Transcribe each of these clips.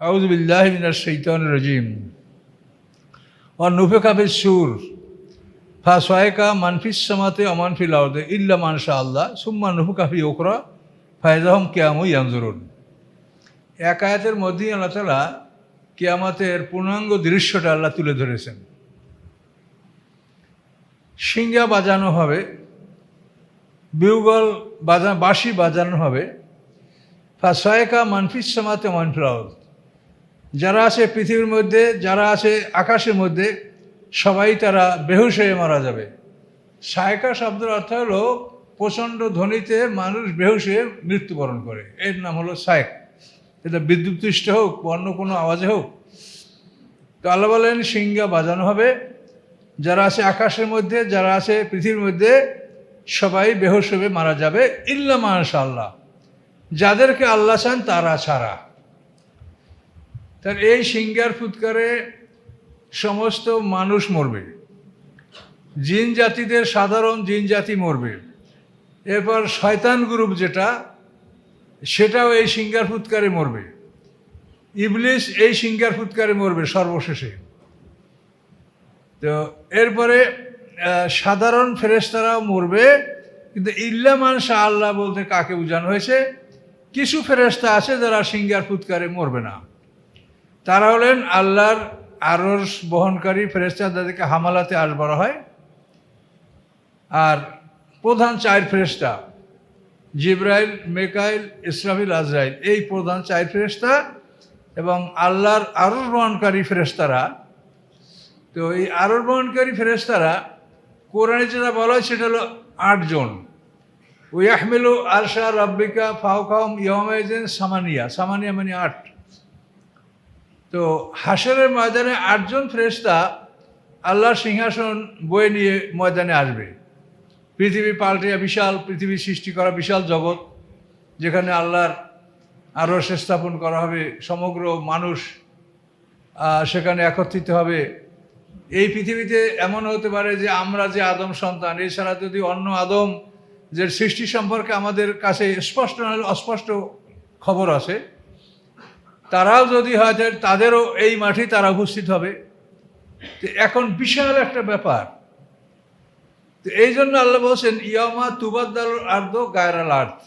আউজবিল্লাহ মিনার শৈতান রাজিম। ও নুফেকা ফিস সুর। ফা সয়েকা মানফিস সামাতে অমানফিল আউদে ইল্লা মানসা আল্লাহ সুম্মা নুফুকা ফি ওকরা ফায়দাহম কেয়ামু ইয়ানজরুন। এক আয়াতের মধ্যেই আল্লাহ তালা কেয়ামতের পূর্ণাঙ্গ দৃশ্যটা আল্লাহ তুলে ধরেছেন। সিঙ্গা বাজানো হবে, বিউগল বাজা বাঁশি বাজানো হবে, ফা ফাসয়েকা মানফিস সামাতে মানফিরাউদ যারা আছে পৃথিবীর মধ্যে, যারা আছে আকাশের মধ্যে, সবাই তারা বেহুশ হয়ে মারা যাবে। সায়কা শব্দের অর্থ হলো, প্রচণ্ড ধ্বনিতে মানুষ বেহুশ হয়ে মৃত্যুবরণ করে। এর নাম হলো সায়ক। এটা বিদ্যুৎপৃষ্ট হোক বা অন্য কোনো আওয়াজে হোক। তো আল্লাহ বলেন সিঙ্গা বাজানো হবে। যারা আছে আকাশের মধ্যে, যারা আছে পৃথিবীর মধ্যে, সবাই বেহুশ হবে মারা যাবে। ইল্লা মানসা আল্লাহ যাদেরকে আল্লাহ চান তারা ছাড়া। তার এই সিঙ্গার ফুৎকারে সমস্ত মানুষ মরবে। জিন জাতিদের সাধারণ জিন জাতি মরবে। এরপর শয়তান গ্রুপ যেটা, সেটাও এই সিঙ্গার ফুৎকারে মরবে। ইবলিশ এই সিঙ্গার ফুৎকারে মরবে সর্বশেষে। তো এরপরে সাধারণ ফেরেশতারাও মরবে, কিন্তু ইল্লামান শাহ আল্লাহ বলতে কাকে বোঝানো হয়েছে? কিছু ফেরেশতা আছে যারা সিঙ্গার ফুৎকারে মরবে না। তারা হলেন আল্লাহর আরস বহনকারী ফেরেস্তা যাদেরকে হামালাতে আস বলা হয়। আর প্রধান চার ফেরেস্তা জিব্রাইল, মেকাইল, ইসরাফিল, আজরাইল। এই প্রধান চার ফেরেস্তা এবং আল্লাহর আরস বহনকারী ফেরেস্তারা তো এই আরস বহনকারী ফেরেস্তারা কোরআনে যেটা বলা হয় সেটা হলো আটজন ওই আহমেলু আরশা রব্বিকা ফাউকাম ইয়মাইজেন সামানিয়া। সামানিয়া মানে আট। তো হাসরের ময়দানে আটজন ফেরেশতা আল্লাহর সিংহাসন বয়ে নিয়ে ময়দানে আসবে। পৃথিবী পাল্টে বিশাল পৃথিবী সৃষ্টি করা বিশাল জগৎ, যেখানে আল্লাহর আরও স্থাপন করা হবে সমগ্র মানুষ সেখানে একত্রিত হবে। এই পৃথিবীতে এমন হতে পারে যে আমরা যে আদম সন্তান, এছাড়া যদি অন্য আদম, যে সৃষ্টি সম্পর্কে আমাদের কাছে স্পষ্ট না অস্পষ্ট খবর আছে তারাও যদি হয় তাদেরও এই মাঠে তারা উপস্থিত হবে। এখন বিশাল একটা ব্যাপার। তো এই জন্য আল্লাহ বলছেন ইয়ামা তুবাদ্দাল আর্দ গায়রাল আর্থ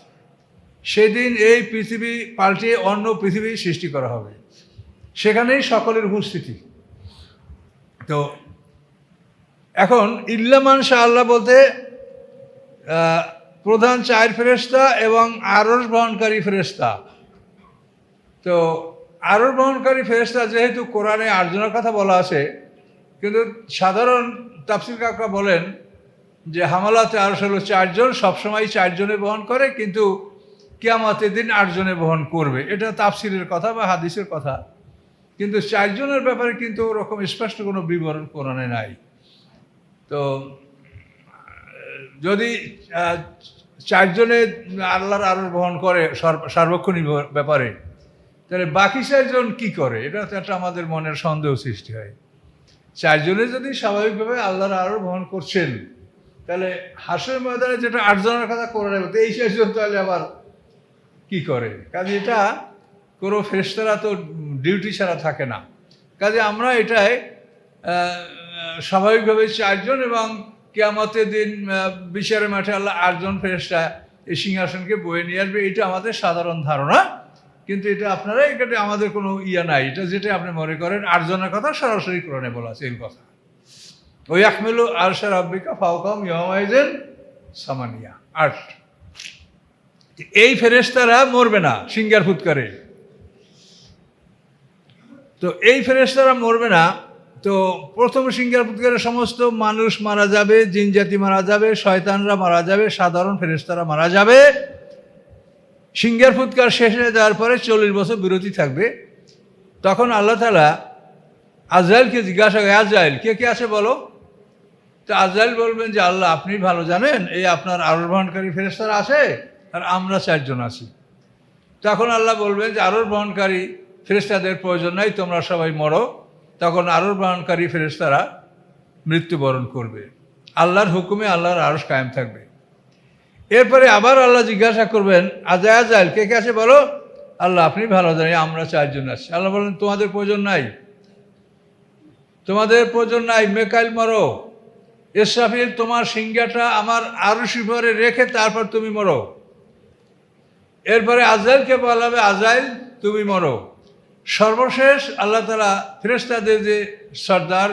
সেদিন এই পৃথিবী পাল্টে অন্য পৃথিবী সৃষ্টি করা হবে। সেখানেই সকলের উপস্থিতি। তো এখন ইল্লামান শাহ আল্লাহ বলতে প্রধান চার ফেরেস্তা এবং আরস বহনকারী ফেরেস্তা তো আরও বহনকারী ফেরেস্তা যেহেতু কোরআনে আটজনের কথা বলা আছে, কিন্তু সাধারণ তাফসির কাকা বলেন যে হামালাতে আরস হলো চারজন, সবসময় চারজনে বহন করে, কিন্তু কিয়ামতের দিন আটজনে বহন করবে। এটা তাফসিরের কথা বা হাদিসের কথা। কিন্তু চারজনের ব্যাপারে কিন্তু ওরকম স্পষ্ট কোনো বিবরণ কোরআনে নাই। তো, যদি চারজনে আল্লাহর আরও বহন করে সর্ব- সার্বক্ষণিক ব্যাপারে তাহলে বাকি চারজন কি করে? এটা তো একটা আমাদের মনের সন্দেহ সৃষ্টি হয়। চারজনে যদি স্বাভাবিকভাবে আল্লাহর আরও বহন করছেন, তাহলে হাসের ময়দানে যেটা আটজনের কথা করে রাখবে তো এই চারজন তাহলে আবার কি করে? কাজে এটা কোনো ফেরেশতারা তো ডিউটি ছাড়া থাকে না। কাজে আমরা এটাই স্বাভাবিকভাবে চারজন এবং কেয়ামতের দিন বিচারের মাঠে আল্লাহ আটজন ফেরেশতা এই সিংহাসনকে বয়ে নিয়ে আসবে, এটা আমাদের সাধারণ ধারণা। কিন্তু এটা আপনারা, এখানে আমাদের কোনো ইয়া নাই। এটা যেটা আপনি মনে করেন আটজনের কথা সরাসরি কোরআনে বলা আছে, এই কথা। ওই আহমেলু আরশার আব্বিকা ফাউকাম ইয়মাইজেন সামানিয়া। আট এই ফেরেশতারা মরবে না, সিঙ্গার ফুৎকারে। তো এই ফেরেশতারা মরবে না, তো প্রথম সিঙ্গার ফুৎকারে সমস্ত মানুষ মারা যাবে, জিন জাতি মারা যাবে, শয়তানরা মারা যাবে, সাধারণ ফেরেশতারা মারা যাবে। সিঙ্গার ফুৎকার শেষ হয়ে যাওয়ার পরে চল্লিশ বছর বিরতি থাকবে। তখন আল্লাহ তালা আজরাইলকে জিজ্ঞাসা করে আজরাইল, কে কে আছে বলো? তো আজরাইল বলবেন যে, আল্লাহ, আপনি ভালো জানেন, এই আপনার আরোহণকারী ফেরেস্তারা আছে আর আমরা চারজন আছি। তখন আল্লাহ বলবেন যে আরোর বহনকারী ফেরেস্তাদের প্রয়োজন নাই, তোমরা সবাই মরো। তখন আরোর বহনকারী ফেরেস্তারা মৃত্যুবরণ করবে। আল্লাহর হুকুমে আল্লাহর আরস কায়েম থাকবে। এরপরে আবার আল্লাহ জিজ্ঞাসা করবেন আজায় আজাইল, কে কে আছে বলো? আল্লাহ, আপনি ভালো জানি আমরা চারজন আছি। আল্লাহ বলেন তোমাদের প্রয়োজন নাই। তোমাদের প্রয়োজন নাই, মেকাইল মরো। ইসরাফিল, তোমার সিংহাটা আমার আরও শিফরে রেখে তারপর তুমি মরো। এরপরে আজরাইলকে বলা হবে আজরাইল তুমি মরো। সর্বশেষ আল্লাহ তালা ফেরেস্তাদের যে সর্দার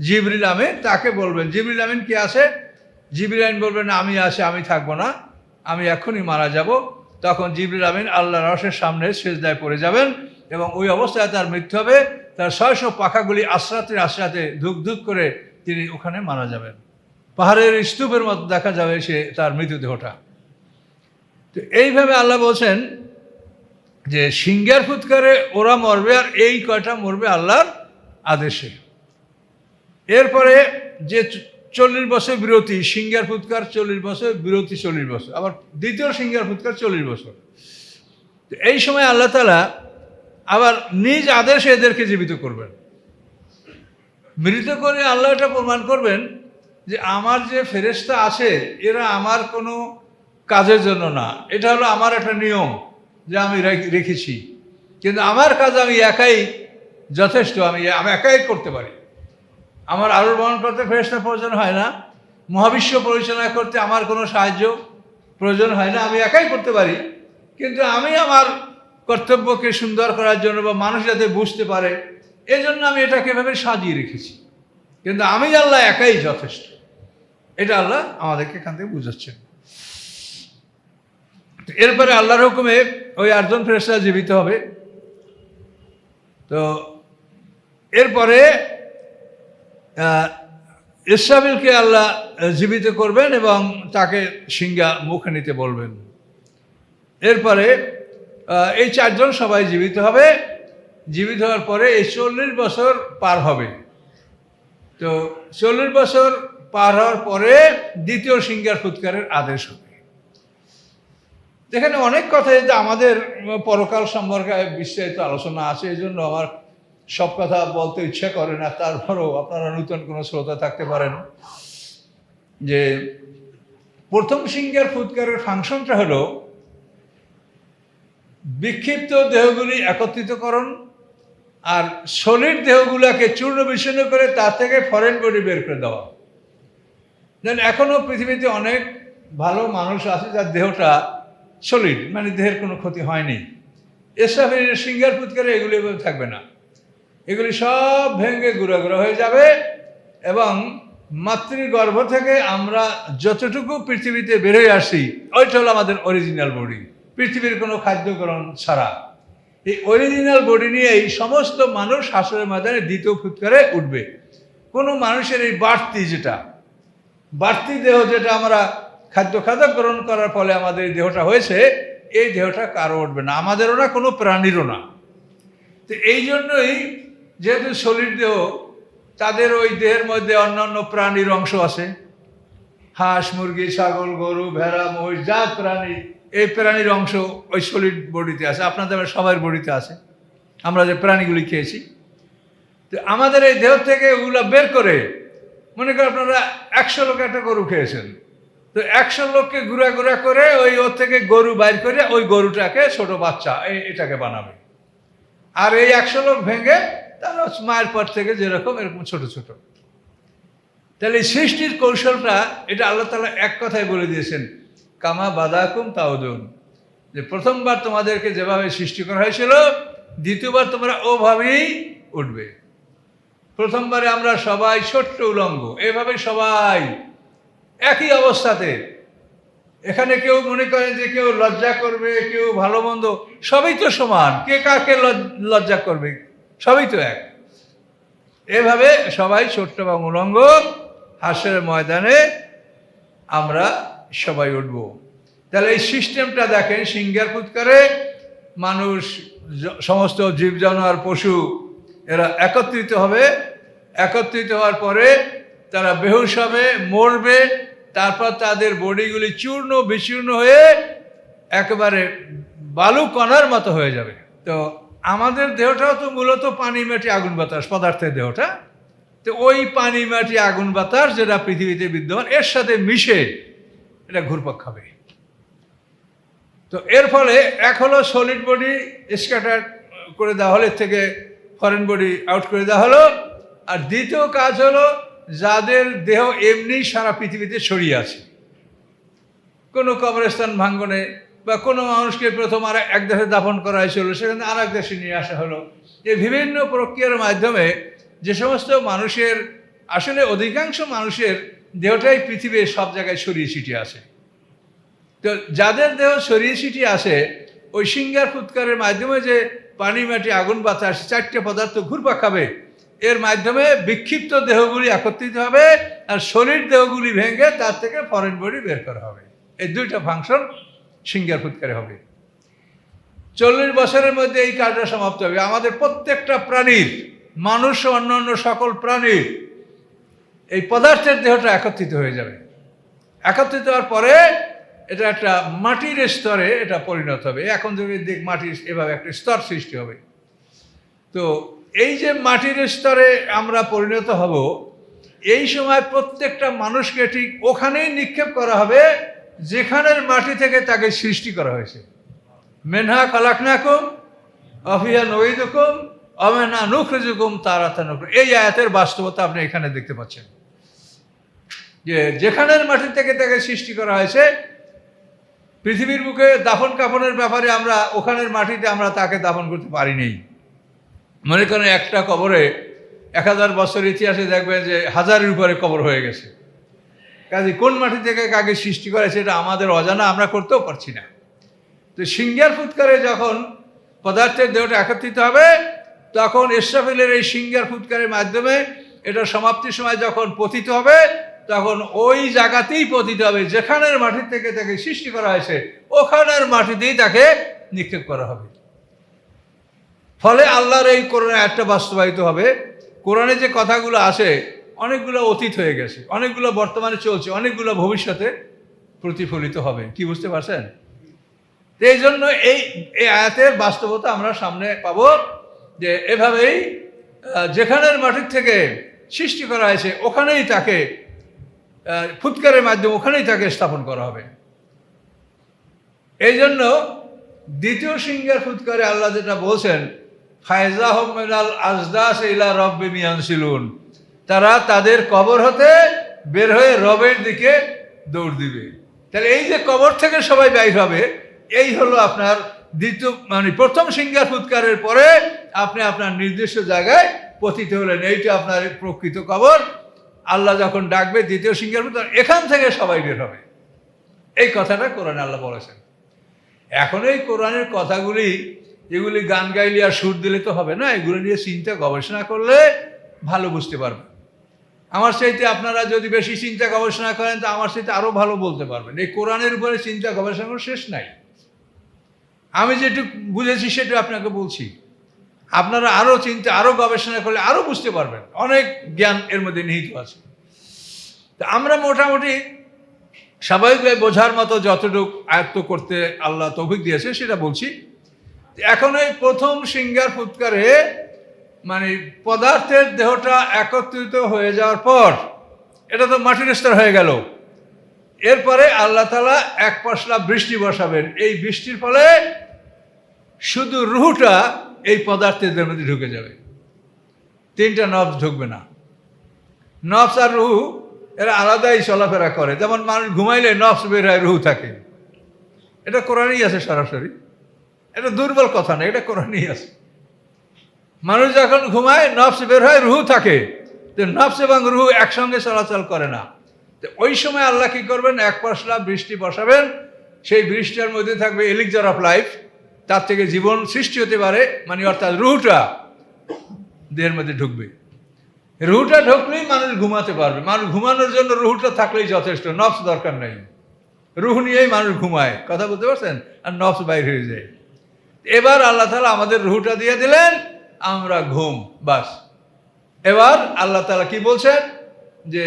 জিবরিল আমিন, তাকে বলবেন, জিবরিল আমিন কি আছে? জিবরিল আমিন বলবেন, আমি আসে, আমি থাকব না, আমি এখনই মারা যাব। তখন জিবরিল আমিন আল্লাহ রসের সামনে সেজদায় পড়ে যাবেন এবং ওই অবস্থায় তার মৃত্যু হবে। তার ছয়শো পাখাগুলি আশ্রাতে আশ্রাতে ধুক ধুক করে তিনি ওখানে মারা যাবেন। পাহাড়ের স্তূপের মতো দেখা যাবে সে তার মৃতদেহটা। তো এইভাবে আল্লাহ বলছেন যে সিংহার ফুৎকারে ওরা মরবে আর এই কয়টা মরবে আল্লাহর আদেশে। এরপরে যে চল্লিশ বছর বিরতি সিংহার ফুৎকার চল্লিশ বছর, বিরতি চল্লিশ বছর। আবার দ্বিতীয় সিঙ্গার ফুৎকার চল্লিশ বছর। এই সময় আল্লাহ তালা আবার নিজ আদেশে এদেরকে জীবিত করবেন। মৃত করে আল্লাহ এটা প্রমাণ করবেন যে আমার যে ফেরেস্তা আছে, এরা আমার কোনো কাজের জন্য না। এটা হলো আমার একটা নিয়ম যে আমি রেখ- রেখেছি। কিন্তু আমার কাজ আমি একাই যথেষ্ট আমি আমি একাই করতে পারি। আমার আরও বহন করতে ফেরেস্তা প্রয়োজন হয় না। মহাবিশ্ব পরিচালনা করতে আমার কোনো সাহায্য প্রয়োজন হয় না, আমি একাই করতে পারি। কিন্তু আমি আমার কর্তব্যকে সুন্দর করার জন্য বা মানুষ যাতে বুঝতে পারে এই জন্য আমি এটাকে এভাবে সাজিয়ে রেখেছি। কিন্তু আমি আল্লাহ একাই যথেষ্ট। এটা আল্লাহ আমাদেরকে এখান থেকে বুঝাচ্ছেন। এরপরে আল্লাহর হুকুমে ওই আটজন ফেরেস্তা জীবিত হবে। তো এরপরে আহ, ইসরাফিলকে আল্লাহ জীবিত করবেন এবং তাকে সিংহা মুখে নিতে বলবেন। এরপরে এই চারজন সবাই জীবিত হবে। জীবিত হওয়ার পরে এই চল্লিশ বছর পার হবে। তো চল্লিশ বছর পার হওয়ার পরে দ্বিতীয় সিংহার ফুৎকারের আদেশ হবে। যেখানে অনেক কথা আমাদের পরকাল সম্পর্কে বিস্তারিত আলোচনা আছে এই জন্য আমার সব কথা বলতে ইচ্ছা করে না, তারপরেও আপনারা নূতন কোনো শ্রোতা থাকতে পারেন। যে প্রথম সিংহার ফুৎকারের ফাংশনটা হলো, বিক্ষিপ্ত দেহগুলি একত্রিতকরণ আর সলিড দেহগুলোকে চূর্ণ বিচ্ছিন্ন করে তার থেকে ফরেন বডি বের করে দেওয়া। দেন এখনও পৃথিবীতে অনেক ভালো মানুষ আছে যার দেহটা সলিড মানে দেহের কোনো ক্ষতি হয়নি। এসব সিঙ্গার ফুৎকারে এগুলি থাকবে না। এগুলি সব ভেঙে গুঁড়া গুঁড়া হয়ে যাবে এবং মাতৃগর্ভ থেকে আমরা যতটুকু পৃথিবীতে বেরোয় আসি, ওইটা হলো আমাদের অরিজিনাল বডি পৃথিবীর কোনো খাদ্য গ্রহণ ছাড়া। এই অরিজিনাল বডি নিয়ে এই সমস্ত মানুষ হাসরের ময়দানে দ্বিতীয় ফুৎকারে উঠবে। কোনো মানুষের এই বাড়তি যেটা, বাড়তি দেহ যেটা আমরা খাদ্য খাদ্য গ্রহণ করার ফলে আমাদের এই দেহটা হয়েছে, এই দেহটা কারও উঠবে না। আমাদেরও না, কোনো প্রাণীরও না। তো এই জন্যই যেহেতু সলিড দেহ, তাদের ওই দেহের মধ্যে অন্যান্য প্রাণীর অংশ আছে। হাঁস, মুরগি, ছাগল, গরু, ভেড়া, মহিষ, যা প্রাণী, এই প্রাণীর অংশ ওই সলিড বডিতে আছে। আপনাদের সবার বডিতে আছে। আমরা যে প্রাণীগুলি খেয়েছি। তো আমাদের এই দেহ থেকে ওগুলো বের করে, মনে করেন আপনারা একশো লোক একটা গরু খেয়েছেন। তো একশো লোককে ঘুরা ঘুরা করে ওই ওর থেকে গরু বাইর করে ওই গরুটাকে ছোট বাচ্চা এটাকে বানাবে। আর এই একশো লোক ভেঙে তারা মায়ের পর থেকে যেরকম, এরকম ছোট ছোট। তাহলে সৃষ্টির কৌশলটা, এটা আল্লাহ তালা এক কথায় বলে দিয়েছেন, কামা বাদাকুম তাওদুন যে প্রথমবার তোমাদেরকে যেভাবে সৃষ্টি করা হয়েছিল, দ্বিতীয়বার তোমরা ওভাবেই উঠবে। প্রথমবারে আমরা সবাই ছোট্ট উলঙ্গ, এভাবে সবাই একই অবস্থাতে। এখানে কেউ মনে করেন যে কেউ লজ্জা করবে, কেউ ভালো মন্দ, সবই তো সমান। কে কাকে লজ- লজ্জা করবে? সবই তো এক। এভাবে সবাই ছোট্ট বা উলঙ্গ হাসের ময়দানে আমরা সবাই উঠব। তাহলে এই সিস্টেমটা দেখেন, সিঙ্গার ফুৎকারে মানুষ সমস্ত জীব জানোয়ার পশু, এরা একত্রিত হবে। একত্রিত হওয়ার পরে তারা বেহুশ হবে, মরবে, তারপর তাদের বডিগুলি চূর্ণ, বিচূর্ণ হয়ে একেবারে বালু কণার মতো হয়ে যাবে। তো আমাদের দেহটাও তো মূলত পানি, মাটি, আগুন, বাতাস, পদার্থের দেহটা। তো ওই পানি, মাটি, আগুন, বাতাস যেটা পৃথিবীতে বিদ্যমান, এর সাথে মিশে এটা ঘুরপাক খাবে। তো এর ফলে এক হলো সলিড বডি স্ক্যাটার করে দেওয়া হলো থেকে ফরেন বডি আউট করে দেওয়া হলো। আর দ্বিতীয় কাজ হলো, যাদের দেহ এমনি সারা পৃথিবীতে ছড়িয়ে আছে। কোনো কবরস্থান ভাঙ্গনে বা কোনো মানুষকে প্রথম আর এক দেশে দাফন করা হয়েছিল, সেখানে আর এক দেশে নিয়ে আসা হলো। এই বিভিন্ন প্রক্রিয়ার মাধ্যমে যে সমস্ত মানুষের, আসলে অধিকাংশ মানুষের দেহটাই পৃথিবীর সব জায়গায় ছড়িয়ে ছিটিয়ে আছে। তো যাদের দেহ ছড়িয়ে ছিটিয়ে আছে, ওই সিঙ্গার ফুৎকারের মাধ্যমে যে পানি, মাটি, আগুন, বাতাস, চারটে পদার্থ ঘুরপা খাবে, এর মাধ্যমে বিক্ষিপ্ত দেহগুলি একত্রিত হবে আর শরীর দেহগুলি ভেঙে তার থেকে ফরেন বডি বের করা হবে। এই দুইটা ফাংশন সিঙ্গার ফুৎকারে হবে। চল্লিশ বছরের মধ্যে এই কাজটা সমাপ্ত হবে। আমাদের প্রত্যেকটা প্রাণীর, মানুষ ও অন্যান্য সকল প্রাণীর এই পদার্থের দেহটা একত্রিত হয়ে যাবে। একত্রিত হওয়ার পরে এটা একটা মাটির স্তরে এটা পরিণত হবে। এখন যদি দেখ মাটির এভাবে একটা স্তর সৃষ্টি হবে। তো এই যে মাটির স্তরে আমরা পরিণত হব, এই সময় প্রত্যেকটা মানুষকে ঠিক ওখানেই নিক্ষেপ করা হবে যেখানের মাটি থেকে তাকে সৃষ্টি করা হয়েছে। মেনহা কালাকনাকুম অফিয়া নঈদুকুম অমেনা নুখরিজুকুম তারাতানুক এই আয়াতের বাস্তবতা আপনি এখানে দেখতে পাচ্ছেন। যে যেখানের মাটি থেকে তাকে সৃষ্টি করা হয়েছে, পৃথিবীর বুকে দাফন কাফনের ব্যাপারে আমরা ওখানের মাটিতে আমরা তাকে দাফন করতে পারিনি। মনে করেন একটা কবরে এক হাজার বছর ইতিহাসে দেখবেন যে হাজারের উপরে কবর হয়ে গেছে। কাজে কোন মাটি থেকে কাকে সৃষ্টি করেছে এটা আমাদের অজানা, আমরা করতেও পারছি না। তো সিঙ্গার ফুৎকারে যখন পদার্থের দেহটা একত্রিত হবে, তখন ইসরাফিলের এই সিঙ্গার ফুৎকারের মাধ্যমে এটা সমাপ্তির সময় যখন পতিত হবে, তখন ওই জায়গাতেই পতিত হবে, যেখানের মাটির থেকে তাকে সৃষ্টি করা হয়েছে, ওখানের মাটিতেই তাকে নিক্ষেপ করা হবে। ফলে আল্লাহর এই কোরআনে একটা বাস্তবায়িত হবে। কোরআনে যে কথাগুলো আসে অনেকগুলো অতীত হয়ে গেছে, অনেকগুলো বর্তমানে চলছে, অনেকগুলো ভবিষ্যতে প্রতিফলিত হবে। কি বুঝতে পারছেন? এই জন্য এই এই আয়াতের বাস্তবতা আমরা সামনে পাবো যে এভাবেই যেখানের মাটির থেকে সৃষ্টি করা হয়েছে, ওখানেই তাকে ফুৎকারের মাধ্যমে ওখানেই তাকে স্থাপন করা হবে। এই জন্য দ্বিতীয় সিংহের ফুৎকারে আল্লাহ যেটা বলছেন ফায়জা হমিনাল আজদাস ইলা রব্বে মিয়ানসিলুন তারা তাদের কবর হতে বের হয়ে রবের দিকে দৌড় দিবে। তাহলে এই যে কবর থেকে সবাই বাইর হবে, এই হলো আপনার দ্বিতীয় মানে প্রথম সিংহার ফুৎকারের পরে আপনি আপনার নির্দিষ্ট জায়গায় পতিত হলেন। এইটা আপনার প্রকৃত কবর। আল্লাহ যখন ডাকবে দ্বিতীয় সিংহার ফুৎকার এখান থেকে সবাই বের হবে। এই কথাটা কোরআন আল্লাহ বলেছেন। এখন এই কোরআনের কথাগুলি, এগুলি গান গাইলে আর সুর দিলে তো হবে না। এগুলো নিয়ে চিন্তা গবেষণা করলে ভালো বুঝতে পারবেন। আমার চাইতে আপনারা যদি বেশি চিন্তা গবেষণা করেন, তো আমার চাইতে আরও ভালো বলতে পারবেন। এই কোরআনের উপরে চিন্তা গবেষণা করার শেষ নাই। আমি যেটুকু বুঝেছি সেটা আপনাকে বলছি। আপনারা আরও চিন্তা আরও গবেষণা করলে আরও বুঝতে পারবেন। অনেক জ্ঞান এর মধ্যে নিহিত আছে। তা আমরা মোটামুটি স্বাভাবিকভাবে বোঝার মতো যতটুকু আয়ত্ত করতে আল্লাহ তৌফিক দিয়েছে, সেটা বলছি। এখন এই প্রথম সিঙ্গার ফুৎকারে মানে পদার্থের দেহটা একত্রিত হয়ে যাওয়ার পর, এটা তো মাটির স্তর হয়ে গেল। এরপরে আল্লাহ তালা এক পশলা বৃষ্টি বসাবেন। এই বৃষ্টির ফলে শুধু রুহুটা এই পদার্থের মধ্যে ঢুকে যাবে। তিনটা নবস ঢুকবে না। নফস আর রুহু, এরা আলাদাই চলাফেরা করে। যেমন মানুষ ঘুমাইলে নফস বের হয়, রুহু থাকে। এটা কোরআনই আছে সরাসরি। এটা দুর্বল কথা না, এটা কোরআনই আছে। মানুষ যখন ঘুমায়, নফস বের হয়, রুহু থাকে। তো নফস এবং রুহু একসঙ্গে চলাচল করে না। তো ওই সময় আল্লাহ কি করবেন? এক পশলা বৃষ্টি বসাবেন। সেই বৃষ্টির মধ্যে থাকবে এলিকজার অফ লাইফ। তার থেকে জীবন সৃষ্টি হতে পারে মানে অর্থাৎ রুহুটা দেহের মধ্যে ঢুকবে। রুহুটা ঢুকলেই মানুষ ঘুমাতে পারবে। মানুষ ঘুমানোর জন্য রুহুটা থাকলেই যথেষ্ট, নফস দরকার নেই। রুহু নিয়েই মানুষ ঘুমায়, কথা বলতে পারছেন? আর নফস বাইর হয়ে যায়। এবার আল্লাহ তালা আমাদের রুহুটা দিয়ে দিলেন। আমরা ঘুম, বাস। এবার আল্লাহ তালা কি বলছেন? যে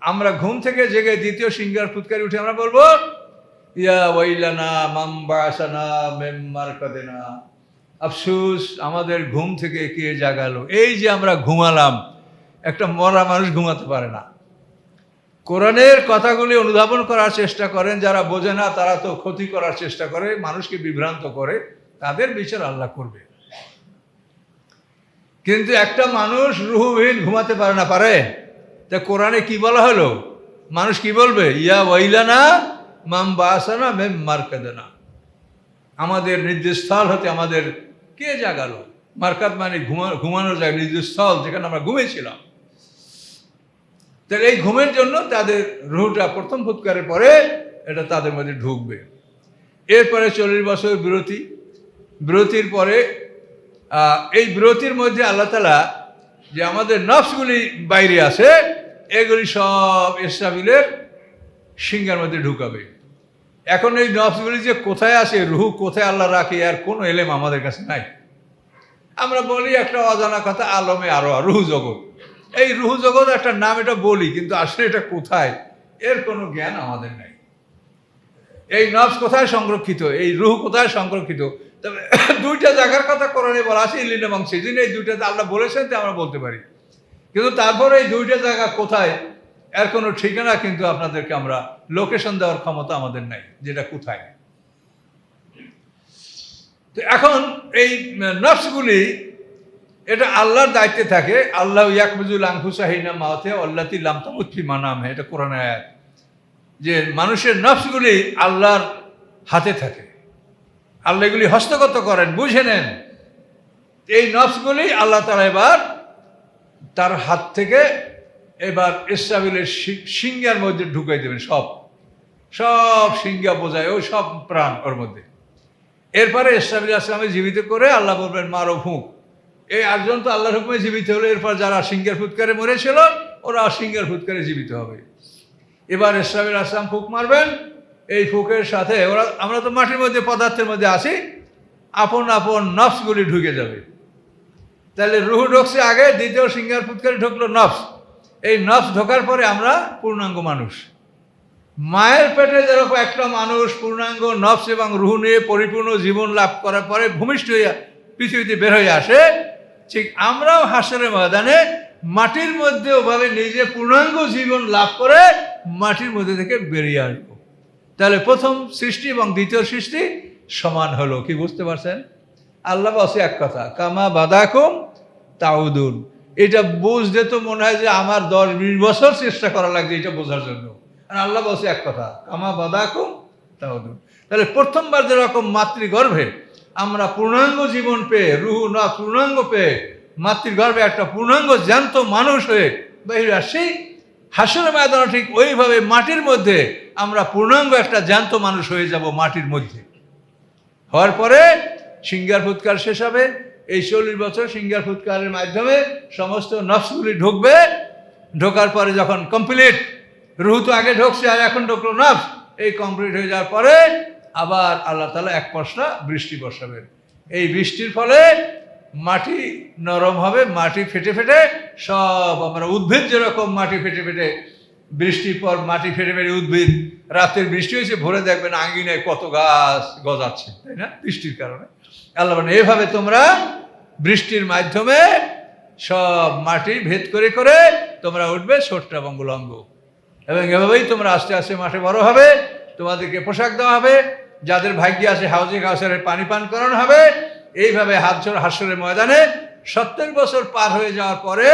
আমরা ঘুম থেকে জেগে দ্বিতীয় সিঙ্গার ফুৎকারি উঠে আমরা বলব, ইয়া ওয়াইলানা মাম্বাসানা মেম্মার কাদেনা আফসুস, আমাদের ঘুম থেকে কে জাগালো? এই যে আমরা ঘুমালাম, একটা মরা মানুষ ঘুমাতে পারে না। কোরআনের কথাগুলি অনুধাবন করার চেষ্টা করেন, যারা বোঝে না তারা তো ক্ষতি করার চেষ্টা করে, মানুষকে বিভ্রান্ত করে, তাদের বিচার আল্লাহ করবে। কিন্তু একটা মানুষ রুহুবিহীন ঘুমাতে পারে না, পারে? তা কোরআনে কি বলা হলো? মানুষ কি বলবে? ইয়া ওয়াইলানা মাম বাসানা মেম মার্কাদানা। আমাদের নির্দেশ স্থল হতে আমাদের কে জাগালো? মার্কাত মানে ঘুমা, ঘুমানোর জায়গা নির্দেশ স্থল যেখানে আমরা ঘুমিয়েছিলাম। তাহলে এই ঘুমের জন্য তাদের রুহটা প্রথম ফুৎকারের পরে এটা তাদের মধ্যে ঢুকবে। এরপরে চল্লিশ বছর বিরতি। বিরতির পরে এই বিরতির মধ্যে আল্লাহ তালা যে আমাদের নফসগুলি বাইরে আছে, এগুলি সব ইসরাবিলের সিংহের মধ্যে ঢুকাবে। এখন এই নফসগুলি যে কোথায় আসে রুহু কোথায় আল্লাহ রাখে আর কোনো এলেম আমাদের কাছে নাই। আমরা বলি একটা অজানা কথা, আলমে আরও রুহু জগৎ। এই রুহু জগৎ একটা নাম এটা বলি, কিন্তু আসলে এটা কোথায়, এর কোনো জ্ঞান আমাদের নাই। এই নফস কোথায় সংরক্ষিত? এই রুহ কোথায় সংরক্ষিত? তবে দুইটা জায়গার কথা কোরআনে বলা আছে ইলিন এবং সেদিন এই দুইটাতে আল্লাহ বলেছেন তো আমরা বলতে পারি। কিন্তু তারপরে এই দুইটা জায়গা কোথায়? এর কোনো ঠিকানা কিন্তু আপনাদেরকে আমরা লোকেশন দেওয়ার ক্ষমতা আমাদের নাই, যেটা কোথায়? তো এখন এই নফসগুলি এটা আল্লাহর দায়িত্বে থাকে। আল্লাহ ইয়াকবুজুল আংফুসাহিনা মাওতে আল্লাতি লামতামুৎফি মানাম, এটা কোরআন আয়াত। যে মানুষের নফসগুলি আল্লাহর হাতে থাকে। আল্লাহ এগুলি হস্তগত করেন, বুঝে নেন। এই নফসগুলি আল্লাহ তারা এবার তার হাত থেকে এবার ইসরাবিলের সিংহার মধ্যে ঢুকাই দেবেন, সব। সব সিংহা বোঝায়, ও সব প্রাণ ওর মধ্যে। এরপরে ইসরাবিল আসলামে জীবিত করে আল্লাহ বলবেন, মারো ফুঁক এই একজন তো আল্লাহর হুকুমে জীবিত হলো, এরপর যারা সিংহের ফুৎকারে মরেছিল, ওরা সিংহের ফুৎকারে জীবিত হবে। এবার ইসলামের আসলাম, ফুক মারবেন। এই ফুকের সাথে ওরা, আমরা তো মাটির মধ্যে, পদার্থের মধ্যে আছি। আপন আপন নফসগুলি ঢুকে যাবে। তাহলে রুহু ঢুকছে আগে, দ্বিতীয় সিঙ্গার ফুৎকারে ঢুকলো নফস। এই নফস ঢোকার পরে আমরা পূর্ণাঙ্গ মানুষ। মায়ের পেটে যেরকম একটা মানুষ পূর্ণাঙ্গ নফস এবং রুহু নিয়ে পরিপূর্ণ জীবন লাভ করার পরে ভূমিষ্ঠ হইয়া পৃথিবীতে বের হয়ে আসে, ঠিক আমরাও হাসরের ময়দানে মাটির মধ্যে ওভাবে নিজে পূর্ণাঙ্গ জীবন লাভ করে মাটির মধ্যে থেকে বেরিয়ে আসব। তাহলে প্রথম সৃষ্টি এবং দ্বিতীয় সৃষ্টি সমান হলো, কি বুঝতে পারছেন? আল্লাহ বসে এক কথা, কামা বাদাকুম তাউদুন। এটা বুঝতে তো মনে হয় যে আমার দশ বিশ বছর চেষ্টা করা লাগছে এটা বোঝার জন্য। আর আল্লাহ বসে এক কথা, কামা বাদাকুম তাউদুন। তাহলে প্রথমবার যেরকম মাতৃগর্ভে আমরা পূর্ণাঙ্গ জীবন পেয়ে, রুহু না পূর্ণাঙ্গ পেয়ে মাতৃগর্ভে একটা পূর্ণাঙ্গ জ্যান্ত মানুষ হয়ে বাইরে আসি হাসুর ময়দান ঠিক ওইভাবে মাটির মধ্যে আমরা পূর্ণাঙ্গ একটা জ্যান্ত মানুষ হয়ে যাব মাটির মধ্যে। হওয়ার পরে সিঙ্গার ফুৎকার শেষ হবে। এই চল্লিশ বছর সিঙ্গার ফুৎকারের মাধ্যমে সমস্ত নফসগুলি ঢুকবে। ঢোকার পরে যখন কমপ্লিট রুহু তো আগে ঢুকছে আর এখন ঢুকলো নফস। এই কমপ্লিট হয়ে যাওয়ার পরে আবার আল্লাহ তালা এক পশলা বৃষ্টি বসাবেন। এই বৃষ্টির ফলে মাটি নরম হবে, মাটি ফেটে ফেটে সব আমরা উদ্ভিদ যেরকম মাটি ফেটে ফেটে, বৃষ্টির পর মাটি ফেটে ফেটে উদ্ভিদ, রাতের বৃষ্টি হয়েছে, ভরে দেখবেন আঙ্গিনায় কত গাছ গজাচ্ছে, তাই না? বৃষ্টির কারণে। আল্লাহ এভাবে তোমরা বৃষ্টির মাধ্যমে সব মাটি ভেদ করে করে তোমরা উঠবে ছোট্ট এবং উলঙ্গ এবং এভাবেই তোমরা আস্তে আস্তে মাঠে বড় হবে, তোমাদেরকে পোশাক দেওয়া হবে, যাদের ভাগ্যে আছে হাউজিং হাউসের পানি পান করানো হবে এইভাবে হাতছর হাসরের ময়দানে সত্তর বছর পার হয়ে যাওয়ার পরে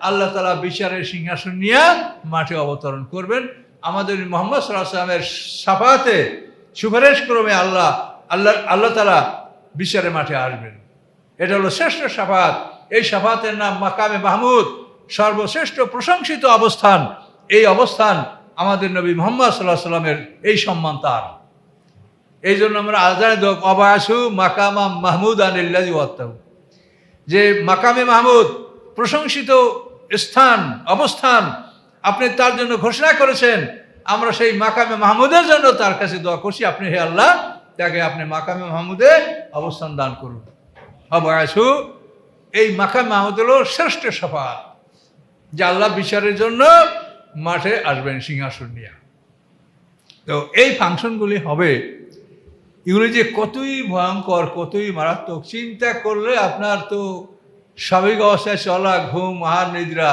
আল্লাহ তালা বিচারের সিংহাসন নিয়ে মাঠে অবতরণ করবেন। আমাদের মোহাম্মদ সাল্লাহ সাল্লামের সাফাতে সুপারিশ ক্রমে আল্লাহ আল্লাহ আল্লাহ তালা বিচারের মাঠে আসবেন। এটা হলো শ্রেষ্ঠ সাফাত। এই সাফাতের নাম মাকামে মাহমুদ। সর্বশ্রেষ্ঠ প্রশংসিত অবস্থান। এই অবস্থান আমাদের নবী মোহাম্মদ সাল্লাহ সাল্লামের এই সম্মান তার। এই জন্য আমরা আজানে অবায়াসু মাকামা মাহমুদ আনিল্লাজি ওয়াত্তাহু। যে মাকামে মাহমুদ প্রশংসিত স্থান, অবস্থান আপনি তার জন্য ঘোষণা করেছেন, আমরা সেই মাকামে মাহমুদের জন্য তার কাছে দোয়া করছি। আপনি হে আল্লাহ, তাকে আপনি মাকামে মাহমুদে অবস্থান দান করুন। অবায়াসু এই মাকামে মাহমুদ হলো শ্রেষ্ঠ সফা যে আল্লাহ বিচারের জন্য মাঠে আসবেন সিংহাসন নিয়ে। তো এই ফাংশনগুলি হবে এগুলি যে কতই ভয়ঙ্কর, কতই মারাত্মক, চিন্তা করলে আপনার তো স্বাভাবিক অবস্থায় চলা ঘুম, আহার, নিদ্রা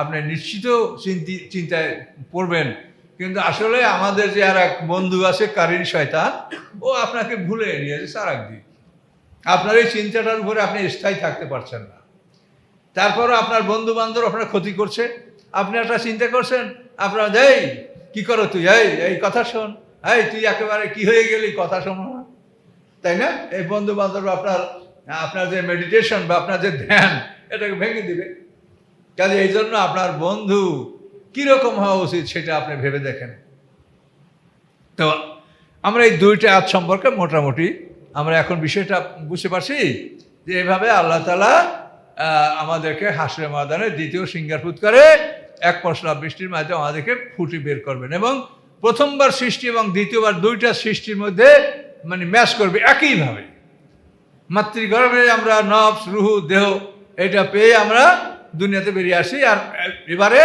আপনি নিশ্চিত চিন্তি, চিন্তায় পড়বেন। কিন্তু আসলে আমাদের যে আর এক বন্ধু আছে, কারিন শয়তান, ও আপনাকে ভুলে নিয়ে যাচ্ছে আর একদিক আপনার এই চিন্তাটার উপরে আপনি স্থায়ী থাকতে পারছেন না। তারপরও আপনার বন্ধু বান্ধব আপনার ক্ষতি করছে। আপনি একটা চিন্তা করছেন, আপনার এই, কি করো তুই? এই এই কথা শোন। এই, তুই একেবারে কি হয়ে গেলি? কথা শোনো না। তাই না? এই বন্ধু বান্ধব আপনার আপনার যে মেডিটেশন বা আপনার যে ধ্যান, এটাকে ভেঙে দিবে। কাজে এই জন্য আপনার বন্ধু কীরকম হওয়া উচিত সেটা আপনি ভেবে দেখেন। তো, আমরা এই দুইটা আজ সম্পর্কে মোটামুটি আমরা এখন বিষয়টা বুঝতে পারছি যে এভাবে আল্লাহ তালা আমাদেরকে হাসরে ময়দানে দ্বিতীয় সিঙ্গার ফুট করে এক পশলা বৃষ্টির মাধ্যমে আমাদেরকে ফুটি বের করবেন এবং প্রথমবার সৃষ্টি এবং দ্বিতীয়বার দুইটা সৃষ্টির মধ্যে মানে ম্যাচ করবে একইভাবে। মাতৃগর্ভে আমরা নফস রুহু, দেহ, এটা পেয়ে আমরা দুনিয়াতে বেরিয়ে আসি। আর এবারে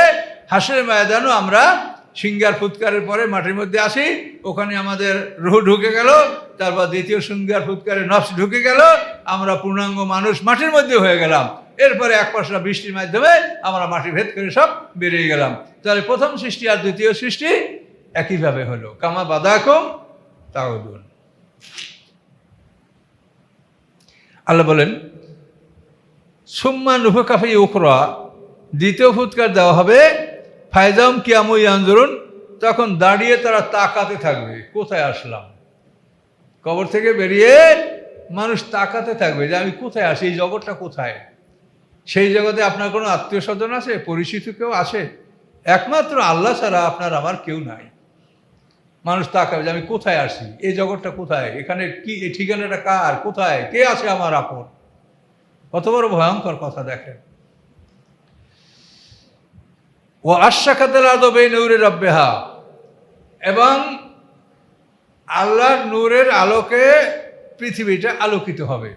হাসের ময়দানও আমরা সিঙ্গার ফুৎকারের পরে মাটির মধ্যে আসি। ওখানে আমাদের রুহু ঢুকে গেল, তারপর দ্বিতীয় সিঙ্গার ফুৎকারে নফস ঢুকে গেল। আমরা পূর্ণাঙ্গ মানুষ মাটির মধ্যে হয়ে গেলাম। এরপরে এক পশলা বৃষ্টির মাধ্যমে আমরা মাটি ভেদ করে সব বেরিয়ে গেলাম। তাহলে প্রথম সৃষ্টি আর দ্বিতীয় সৃষ্টি একইভাবে হলো। কামা বাদাকম তাওদুন আল্লাহ বলেন, সুম্মা নুফকাফি উখরা, দ্বিতীয় ফুৎকার দেওয়া হবে ফায়জাম কিয়ামু ইয়ানজরুন, তখন দাঁড়িয়ে তারা তাকাতে থাকবে, কোথায় আসলাম? কবর থেকে বেরিয়ে মানুষ তাকাতে থাকবে যে আমি কোথায় আসি এই জগৎটা কোথায়? সেই জগতে আপনার কোনো আত্মীয় স্বজন আছে? পরিচিত কেউ আছে? একমাত্র আল্লাহ ছাড়া আপনার আমার কেউ নাই। মানুষ তাকাবে যে আমি কোথায় আসি? এই জগৎটা কোথায়? এখানে কি, এই ঠিকানাটা কার? কোথায়? কে আছে আমার আপন? কত বড় ভয়ঙ্কর কথা দেখেন। ও আশাকাতের আদবে নূরের রব্বেহা। এবং আল্লাহর নূরের আলোকে পৃথিবীটা আলোকিত হবে।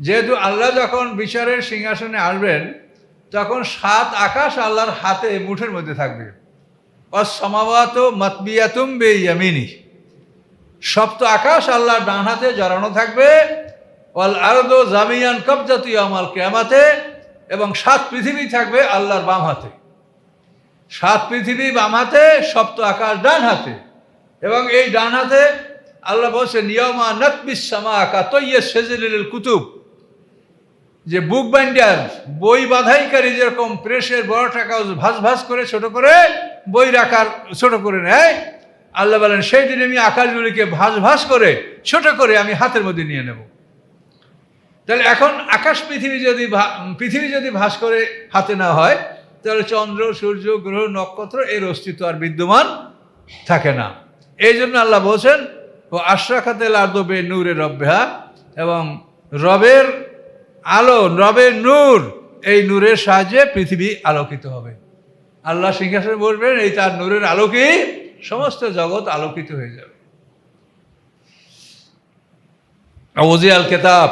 যেহেতু আল্লাহ যখন বিচারের সিংহাসনে আসবেন, তখন সাত আকাশ আল্লাহর হাতে মুঠের মধ্যে থাকবে। অসমাবাত মতবিয়াতুম বে সপ্ত আকাশ আল্লাহর ডান হাতে জড়ানো থাকবে। ওয়াল আরদো জামিয়ান কবজাতীয় আমাল কেয়ামাতে এবং সাত পৃথিবী থাকবে আল্লাহর বাম হাতে। সাত পৃথিবী বাম হাতে, সপ্ত আকাশ ডান হাতে। এবং এই ডান হাতে আল্লাহ বলছে, নিয়মা নকবিসামা আকা তৈয়ে সেজেলিল কুতুব। যে বুক বাইন্ডার বই বাধাইকারী যেরকম প্রেসের বড়টা কাগজ ভাস ভাস করে ছোট করে বই রাখার ছোট করে নেয়, আল্লাহ বলেন, সেই দিন আমি আকাশগুলিকে ভাস ভাস করে ছোট করে আমি হাতের মধ্যে নিয়ে নেব। তাহলে এখন আকাশ পৃথিবী যদি পৃথিবী যদি ভাস করে হাতে না হয়, তাহলে চন্দ্র, সূর্য, গ্রহ, নক্ষত্র এর অস্তিত্ব আর বিদ্যমান থাকে না। এই জন্য আল্লাহ বলছেন, ও আশ্রাখাতে লার্দবে নূরে রব্যা এবং রবের আলো, রবের নূর। এই নূরের সাহায্যে পৃথিবী আলোকিত হবে। আল্লাহ সিংহাসনে বলবেন, এই তার নূরের আলোকে সমস্ত জগৎ আলোকিত হয়ে যাবে। ওজি আল কেতাব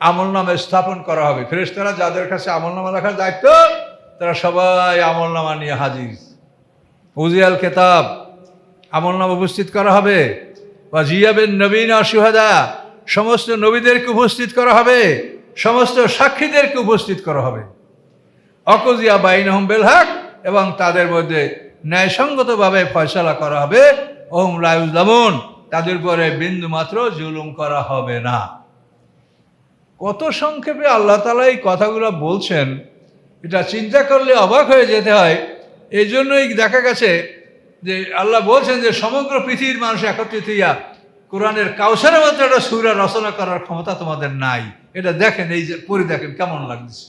আমল নামে স্থাপন করা হবে। ফেরেশতারা যাদের কাছে আমল নামা রাখার দায়িত্ব, তারা সবাই আমল নামা নিয়ে হাজির। উজি আল কেতাব আমল নাম উপস্থিত করা হবে। বা জিয়াবেন নবীন সুহাদা সমস্ত নবীদেরকে উপস্থিত করা হবে। সমস্ত সাক্ষীদেরকে উপস্থিত করা হবে। অকজিয়া বাইন বাইনহম বেলহাক এবং তাদের মধ্যে ন্যায়সঙ্গতভাবে ফয়সলা করা হবে। ওম লাইউজামুন তাদের উপরে বিন্দু মাত্র জুলুম করা হবে না। কত সংক্ষেপে আল্লাহ তালা এই কথাগুলো বলছেন, এটা চিন্তা করলে অবাক হয়ে যেতে হয়। এই জন্যই দেখা গেছে যে আল্লাহ বলছেন যে সমগ্র পৃথিবীর মানুষ একত্রিত হইয়া কোরআনের কাউসারের মতো একটা সুরা রচনা করার ক্ষমতা তোমাদের নাই। এটা দেখেন, এই যে পড়ে দেখেন কেমন লাগছে।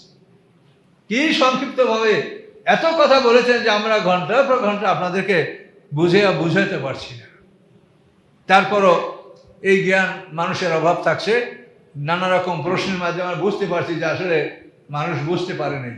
কি সংক্ষিপ্তভাবে এত কথা বলেছেন যে আমরা ঘণ্টার পর ঘণ্টা আপনাদেরকে বুঝে বুঝাতে পারছি না। তারপরও এই জ্ঞান মানুষের অভাব থাকছে, নানা রকম প্রশ্নের মাধ্যমে আমরা বুঝতে পারছি যে আসলে মানুষ বুঝতে পারেনি